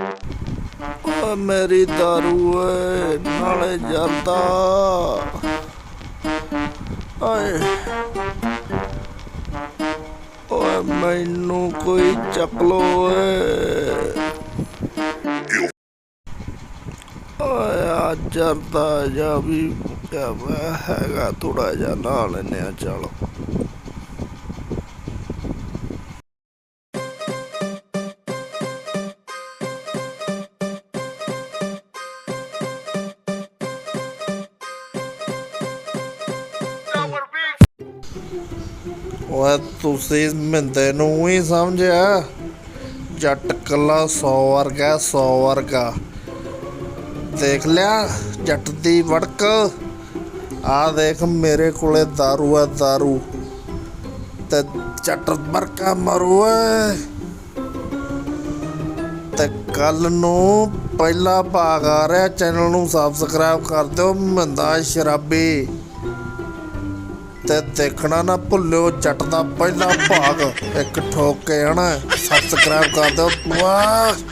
ਓ ਮੇਰੀ ਦਾਰੂ ਏ ਨਾਲੇ ਜਰਦਾ ਓਏ ਓਏ ਮੈਨੂੰ ਕੋਈ ਚਪਲੋ ਲੋ ਓਏ। ਆ ਜਰਦਾ ਜਾ ਵੀ ਹੈਗਾ ਥੋੜਾ ਜਿਹਾ ਲਾ ਲੈਨੇ ਆ ਚਲੋ। ਓਏ ਤੁਸੀਂ ਮਿੰਦੇ ਨੂੰ ਹੀ ਸਮਝਿਆ ਜੱਟ ਕੱਲਾ 100 ਵਰਗਾ 100 ਵਰਗਾ ਦੇਖ ਲਿਆ ਜੱਟ ਦੀ ਵੜਕ ਆ ਦੇਖ ਮੇਰੇ ਕੋਲੇ दारू ਆ दारू ਤੇ ਜੱਟ ਮਰਕਾ ਮਰੂ ਏ ਤੇ ਕੱਲ ਨੂੰ ਪਹਿਲਾ ਭਾਗ ਆ ਰਿਹਾ ਚੈਨਲ ਨੂੰ ਸਬਸਕ੍ਰਾਈਬ ਕਰ ਦਿਓ ਮੰਦਾ ਸ਼ਰਾਬੀ ਤੇ ਦੇਖਣਾ ਨਾ ਭੁੱਲਿਓ, ਜੱਟ ਦਾ ਪਹਿਲਾ ਭਾਗ। ਇੱਕ ਠੋਕ ਕੇ ਆਣਾ ਸਬਸਕ੍ਰਾਈਬ ਕਰ ਦਿਓ। ਵਾਹ!